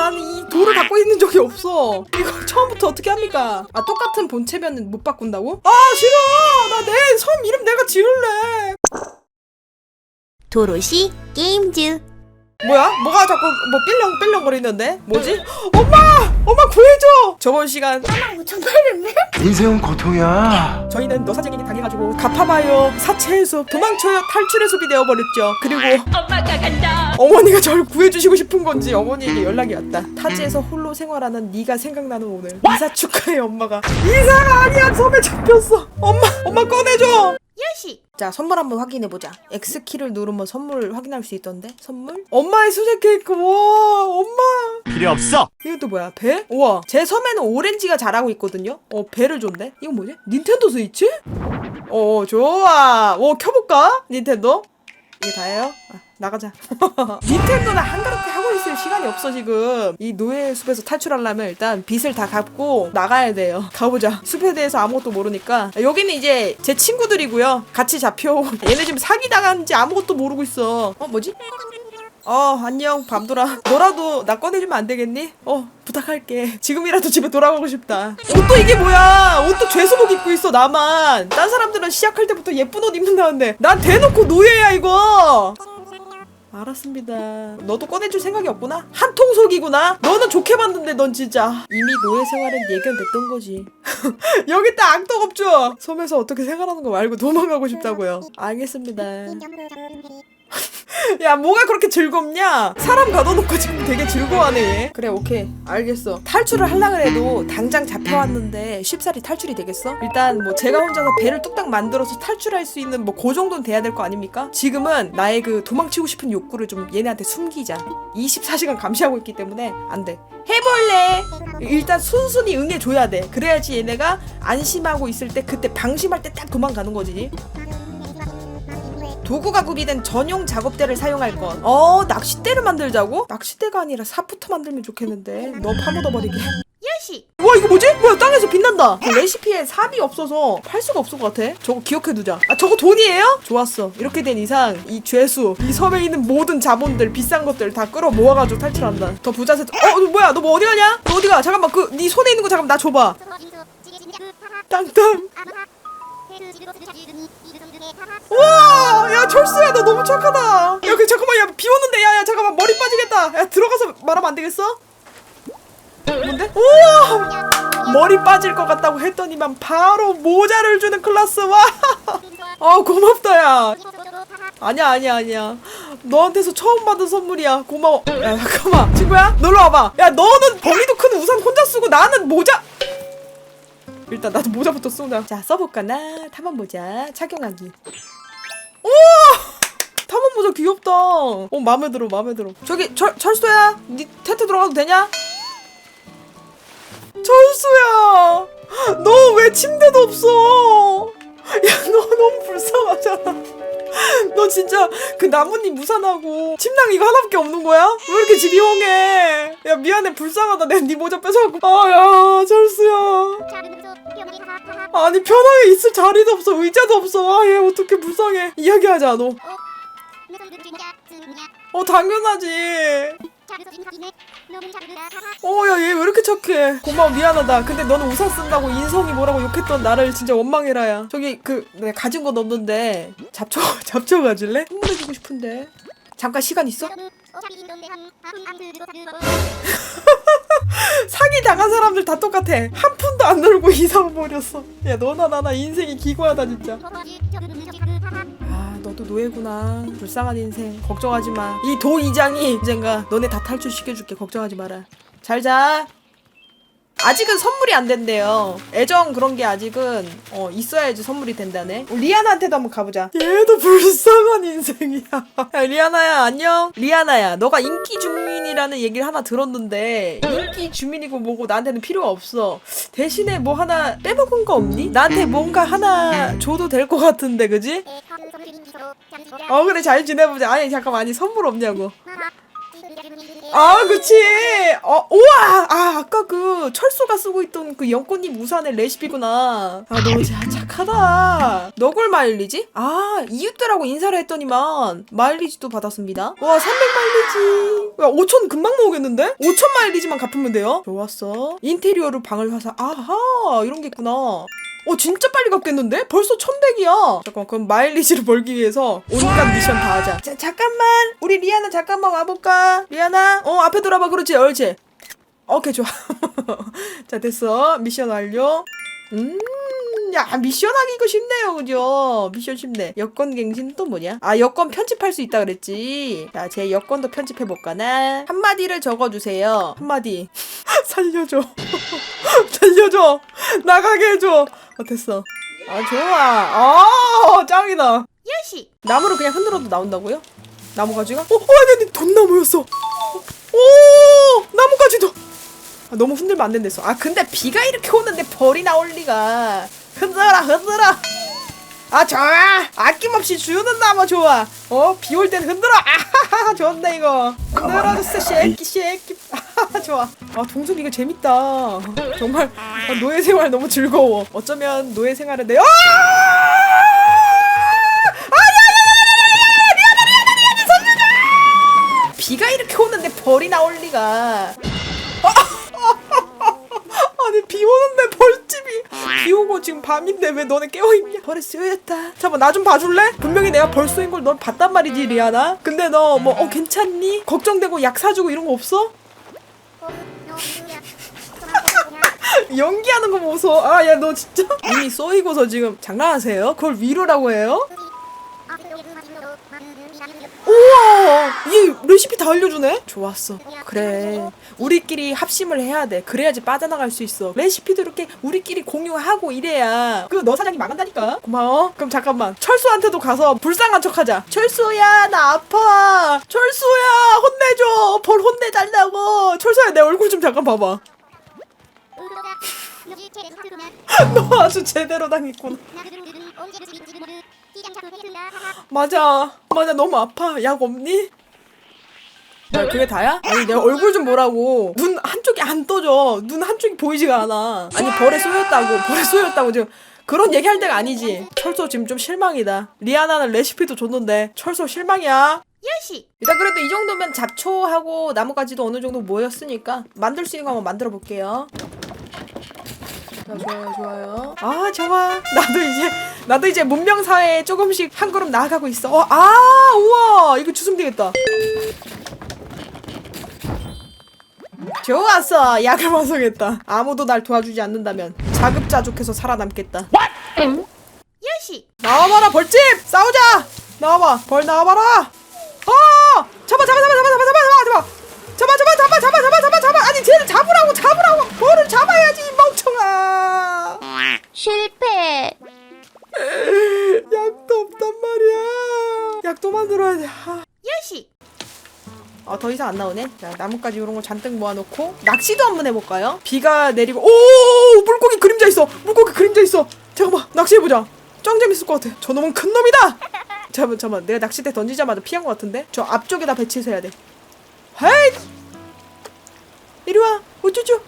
나는 이 돌을 갖고 있는 적이 없어. 이거 처음부터 어떻게 합니까? 아 똑같은 본체면 못 바꾼다고? 아 싫어. 나 내 섬 이름 내가 지을래. 도로시 게임즈 뭐야? 뭐가 자꾸 뭐 삘렁 삘렁 거리는데? 뭐지? 엄마! 엄마 구해줘! 저번 시간 5,800명? 인생은 고통이야. 저희는 너사쟁이에 당해가지고 갚아봐요 사채의 숲 도망쳐요 탈출의 숲이 되어버렸죠 그리고 엄마가 간다. 어머니가 저를 구해주시고 싶은 건지 어머니에게 연락이 왔다 타지에서 홀로 생활하는 네가 생각나는 오늘 이사 축하해 엄마가 이사가 아니야 섬에 잡혔어 엄마 엄마 꺼내줘 자 선물 한번 확인해 보자 X키를 누르면 선물 확인할 수 있던데 선물? 엄마의 수제 케이크 와 엄마 필요 없어. 또 뭐야 배? 우와 제 섬에는 오렌지가 자라고 있거든요 어 배를 줬네 이건 뭐지? 닌텐도 스위치? 어 좋아 어 켜볼까? 닌텐도? 이게 다예요? 아, 나가자. 닌텐도는 한가롭게 하고 있을 시간이 없어 지금. 이 노예 숲에서 탈출하려면 일단 빚을 다 갚고 나가야 돼요. 가보자. 숲에 대해서 아무것도 모르니까. 여기는 이제 제 친구들이고요. 같이 잡혀. 얘네 지금 사기 당한지 아무것도 모르고 있어. 어 뭐지? 어 안녕. 밤돌아 너라도 나 꺼내주면 안 되겠니? 어 부탁할게. 지금이라도 집에 돌아가고 싶다. 옷도 이게 뭐야? 옷도 죄수복 입고 있어 나만. 딴 사람들은 시작할 때부터 예쁜 옷 입는다는데. 난 대놓고 노예야 이거 알았습니다. 너도 꺼내줄 생각이 없구나? 한통 속이구나? 너는 좋게 봤는데 넌 진짜. 이미 노예 생활은 예견됐던 거지. 여기 딱 악덕 없죠? 섬에서 어떻게 생활하는 거 말고 도망가고 싶다고요. 알겠습니다 야 뭐가 그렇게 즐겁냐? 사람 가둬놓고 지금 되게 즐거워하네 얘. 그래 오케이 알겠어. 탈출을 하려 그래도 당장 잡혀왔는데 쉽사리 탈출이 되겠어? 일단 뭐 제가 혼자서 배를 뚝딱 만들어서 탈출할 수 있는 뭐 그 정도는 돼야 될 거 아닙니까? 지금은 나의 그 도망치고 싶은 욕구를 좀 얘네한테 숨기자. 24시간 감시하고 있기 때문에 안 돼. 해볼래. 일단 순순히 응해줘야 돼. 그래야지 얘네가 안심하고 있을 때 그때 방심할 때 딱 도망가는 거지. 도구가 구비된 전용 작업대를 사용할 것. 어, 낚싯대를 만들자고? 낚싯대가 아니라 삽부터 만들면 좋겠는데. 너 파묻어버리게. 요시 와, 이거 뭐지? 뭐야, 땅에서 빛난다. 그 레시피에 삽이 없어서 팔 수가 없을 것 같아. 저거 기억해 두자. 아, 저거 돈이에요? 좋았어. 이렇게 된 이상, 이 죄수, 이 섬에 있는 모든 자본들, 비싼 것들 다 끌어 모아가지고 탈출한다. 더 부자 세트. 어, 너 뭐야? 너 뭐 어디 가냐? 너 어디 가? 잠깐만, 그, 네 손에 있는 거 잠깐만 나 줘봐. 땅땅. 철수야, 너 너무 착하다. 야, 그, 잠깐만, 야, 비 오는데, 야, 야, 잠깐만, 머리 빠지겠다. 야, 들어가서 말하면 안 되겠어? 뭔데? 우와! 머리 빠질 것 같다고 했더니만 바로 모자를 주는 클라스, 와! 아, 고맙다, 야. 아니야, 아니야, 아니야. 너한테서 처음 받은 선물이야. 고마워. 야, 잠깐만. 친구야, 놀러 와봐. 야, 너는 범위도 큰 우산 혼자 쓰고 나는 모자! 일단 나도 모자부터 쏘자. 자, 써볼까, 나? 탐험 모자. 착용하기. 탐험 모자 귀엽다. 어 마음에 들어 마음에 들어. 저기 철 철수야, 니 텐트 들어가도 되냐? 철수야, 너 왜 침대도 없어? 야, 너 너무 불쌍하잖아. 너 진짜 그 나뭇잎 무산하고 침낭 이거 하나밖에 없는 거야? 왜 이렇게 집이 용해? 야 미안해. 불쌍하다. 내가 네 모자 뺏어갖고. 아야 철수야. 아니 편하게 있을 자리도 없어. 의자도 없어. 아얘 어떻게 불쌍해. 이야기하자 너. 어 당연하지 어야얘 왜 이렇게 착해? 고마워 미안하다. 근데 너는 우산 쓴다고 인성이 뭐라고 욕했던 나를 진짜 원망해라야. 저기 그 내가 가진 건 없는데 잡초 잡초 가질래? 선물해주고 싶은데. 잠깐 시간 있어? 사기 당한 사람들 다 똑같아. 한 푼도 안 놀고 이사 버렸어. 야 너나 나나 인생이 기구하다 진짜. 아 너도 노예구나. 불쌍한 인생. 걱정하지 마 이 도 이장이 언젠가 너네 다 탈출시켜줄게. 걱정하지 마라. 잘 자. 아직은 선물이 안 된대요. 애정 그런 게 아직은 어 있어야지 선물이 된다네. 어, 리아나한테도 한번 가보자. 얘도 불쌍한 인생이야. 야, 리아나야 안녕. 리아나야 너가 인기 주민이라는 얘기를 하나 들었는데 인기 주민이고 뭐고 나한테는 필요가 없어. 대신에 뭐 하나 빼먹은 거 없니? 나한테 뭔가 하나 줘도 될 것 같은데 그지? 어 그래 잘 지내보자 아니 잠깐만 아니 선물 없냐고 아, 그치. 어, 우와! 아, 아까 그 철수가 쓰고 있던 그 연꽃잎 우산의 레시피구나. 아, 너 진짜 착하다. 너굴 마일리지? 아, 이웃들하고 인사를 했더니만 마일리지도 받았습니다. 와, 300 마일리지. 야, 5천 금방 모으겠는데? 5천 마일리지만 갚으면 돼요. 좋았어. 인테리어로 방을 사서, 아하, 이런 게 있구나. 어 진짜 빨리 갚겠는데? 벌써 1100이야. 잠깐만 그럼 마일리지를 벌기 위해서 온갖 미션 다 하자. 자 잠깐만. 우리 리아나 잠깐만 와볼까? 리아나? 어 앞에 돌아봐. 그렇지 옳지. 오케이 좋아. 자 됐어. 미션 완료. 음 야 미션 하기 이거 쉽네요 그죠? 미션 쉽네. 여권 갱신 또 뭐냐? 아 여권 편집할 수 있다 그랬지. 자제 여권도 편집해볼까나? 한마디를 적어주세요. 한마디. 살려줘. 살려줘. 나가게 해줘. 어 됐어. 아 좋아. 아 짱이다. 요시. 나무를 그냥 흔들어도 나온다고요? 나무 가지가? 어, 어 아니 아니 돈나무였어. 오 나무가지도. 아, 너무 흔들면 안 된댔어. 아 근데 비가 이렇게 오는데 벌이 나올 리가 흔들어 흔들어 아 좋아 아낌없이 주는 나무 좋아 어 비 올 땐 흔들어 아하하 좋네 이거 흔들어줬어 쉐키 아하하 좋아 아 동순 이거 재밌다 정말 아, 노예 생활 너무 즐거워 어쩌면 노예 생활을 내 아! 비가 이렇게 오는데 벌이 나올 리가. 아니 비 오는데 벌집이 비 오고 지금 밤인데 왜 너네 깨어있냐 벌에 쏘였다 잠깐 나 좀 봐줄래? 분명히 내가 벌 쏘인 걸 넌 봤단 말이지 리아나 근데 너 뭐 어 괜찮니? 걱정되고 약 사주고 이런 거 없어? 연기하는 거 보소 아야 너 진짜 이미 쏘이고서 지금 장난하세요? 그걸 위로라고 해요? 우와 이 레시피 다 알려주네? 좋았어. 그래. 우리끼리 합심을 해야 돼. 그래야지 빠져나갈 수 있어. 레시피도 이렇게 우리끼리 공유하고 이래야. 그 너 사장이 망한다니까. 고마워. 그럼 잠깐만. 철수한테도 가서 불쌍한 척하자. 철수야 나 아파. 철수야 혼내줘. 벌 혼내달라고. 철수야 내 얼굴 좀 잠깐 봐봐. 너 아주 제대로 당했구나 맞아. 맞아. 너무 아파. 약 없니? 야 그게 다야? 아니 내 얼굴 좀 보라고. 눈 한쪽이 안 떠져. 눈 한쪽이 보이지가 않아. 아니 벌에 쏘였다고. 벌에 쏘였다고. 지금 그런 얘기할 때가 아니지. 철소 지금 좀 실망이다. 리아나는 레시피도 줬는데 철소 실망이야. 요시! 일단 그래도 이 정도면 잡초하고 나뭇가지도 어느 정도 모였으니까 만들 수 있는 거 한번 만들어 볼게요. 자, 좋아요, 좋아요. 아, 좋아. 나도 이제 나도 이제 문명 사회에 조금씩 한 걸음 나아가고 있어. 어, 아, 우와, 이거 주스면 되겠다. 좋았어. 약을 완성했다. 아무도 날 도와주지 않는다면 자급자족해서 살아남겠다. 요시 나와봐라 벌집 싸우자 나와봐 벌 나와봐라 안 나오네? 자 나뭇가지 이런 거 잔뜩 모아놓고 낚시도 한번 해볼까요? 비가 내리고 오 물고기 그림자 있어! 물고기 그림자 있어! 잠깐만 낚시해보자! 짱 재밌을 것 같아. 저놈은 큰 놈이다! 잠깐만 잠깐만. 내가 낚싯대 던지자마자 피한 것 같은데? 저 앞쪽에다 배치해서 해야 돼. 헤이! 이리 와! 우쭈쭈!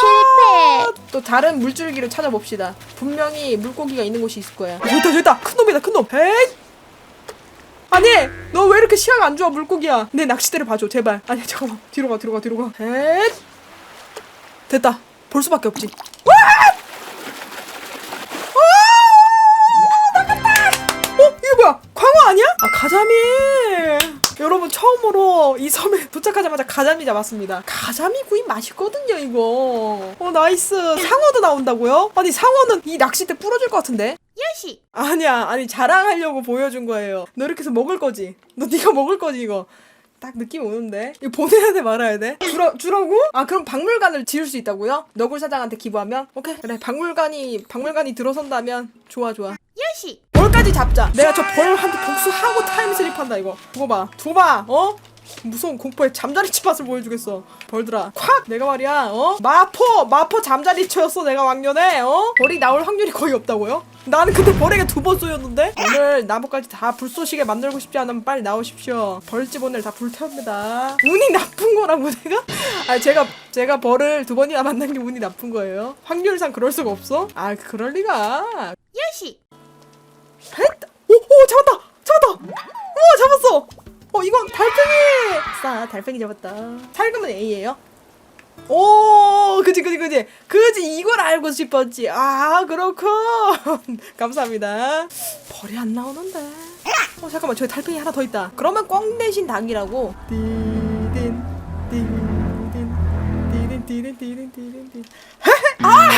실패! 또 다른 물줄기를 찾아봅시다. 분명히 물고기가 있는 곳이 있을 거야. 저기다 저기다! 큰 놈이다 큰 놈! 헤이 아니 너 왜 이렇게 시야가 안 좋아 물고기야? 내 낚싯대를 봐줘 제발. 아니 잠깐만. 뒤로 가 뒤로 가 뒤로 가. 헤이 됐다. 볼 수밖에 없지. 어? 이게 뭐야? 광어 아니야? 아 가자미. 여러분 처음으로 이 섬에 도착하자마자 가자미 잡았습니다. 가자미 구이 맛있거든요 이거. 어 나이스. 상어도 나온다고요? 아니 상어는 이 낚싯대 부러질 것 같은데? 요시 아니야 아니 자랑하려고 보여준 거예요 너 이렇게 해서 먹을 거지 너 네가 먹을 거지 이거 딱 느낌 오는데 이거 보내야 돼 말아야 돼 주라, 주라고? 아 그럼 박물관을 지을 수 있다고요? 너굴 사장한테 기부하면? 오케이 그래 박물관이 박물관이 들어선다면 좋아 좋아 요시 벌까지 잡자. 내가 저 벌한테 복수하고 타임슬립한다 이거. 두고 봐. 두고 봐. 어? 무서운 공포의 잠자리치 맛을 보여주겠어. 벌들아 콱! 내가 말이야 어? 마포 마포 잠자리치였어 내가 왕년에 어? 벌이 나올 확률이 거의 없다고요? 나는 그때 벌에게 두 번 쏘였는데? 오늘 나무까지 다 불쏘시게 만들고 싶지 않으면 빨리 나오십시오. 벌집 오늘 다 불태웁니다. 운이 나쁜 거라고 내가? 아 제가 제가 벌을 두 번이나 만난 게 운이 나쁜 거예요? 확률상 그럴 수가 없어? 아 그럴 리가. 요시 싸, 달팽이 잡았다. 살금은 A예요. 오, 그지, 그지, 그지. 그지, 이걸 알고 싶었지. 아, 그렇군. 감사합니다. 벌이 안 나오는데. 어, 잠깐만, 저기 달팽이 하나 더 있다. 그러면 꽝 대신 닭이라고. 띠딘, 띠딘, 띠딘, 띠딘, 띠딘, 띠딘. 헤헤, 아!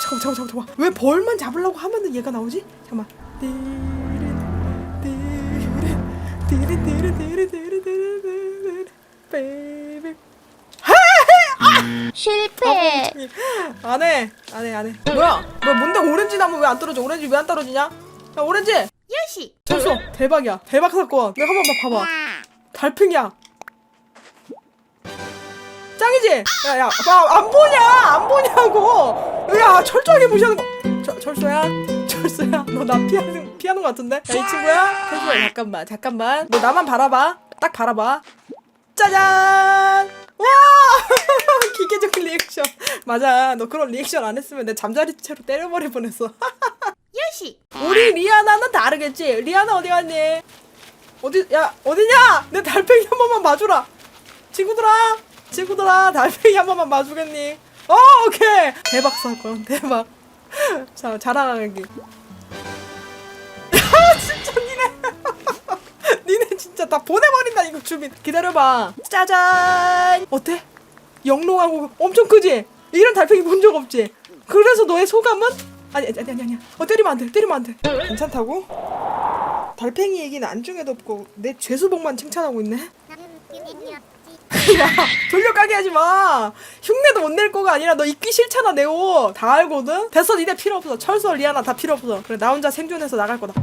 잠깐만 잠깐만 잠깐만. 왜 벌만 잡으려고 하면은 얘가 나오지? 잠깐만 띠린 띠린 띠린 띠린 띠린 띠린 띠린 띠린 베이비 실패. 안해. 안해 안해. 뭐야? 뭐야 뭔데 오렌지 나무 왜 안 떨어져? 오렌지 왜 안 떨어지냐? 야 오렌지! 요시. 졌어. 대박이야. 대박 사건. 내가 한번 봐봐. 달팽이야. 짱이지? 야야 안 보냐? 안 보냐고. 야 철저하게 무시하는 거. 저, 철수야? 철수야? 너 나 피하는 피하는 거 같은데? 야 이 친구야? 철수야 잠깐만 잠깐만. 너 나만 바라봐. 딱 바라봐. 짜잔! 와 맞아. 너 그런 리액션 안 했으면 내 잠자리 채로 때려버릴 뻔했어. 요시. 우리 리아나는 다르겠지. 리아나 어디 갔니? 어디 야 어디냐? 내 달팽이 한 번만 봐주라. 친구들아 친구들아 달팽이 한 번만 봐주겠니? 어 오케이. 대박 사건 대박. 자 자랑하기 아 진짜 니네. 니네 진짜 다 보내버린다 이거 주민. 기다려봐. 짜잔. 어때? 영롱하고 엄청 크지 이런 달팽이 본 적 없지? 그래서 너의 소감은? 아니 아니 아니 아니야. 어 때리면 안 돼 때리면 안 돼. 괜찮다고? 달팽이 얘기는 안중에도 없고 내 죄수복만 칭찬하고 있네? 야 돌려가게 하지 마. 흉내도 못 낼 거가 아니라 너 입기 싫잖아 내 옷 다 알거든? 됐어 니네 필요 없어. 철수 리아나 다 필요 없어. 그래 나 혼자 생존해서 나갈 거다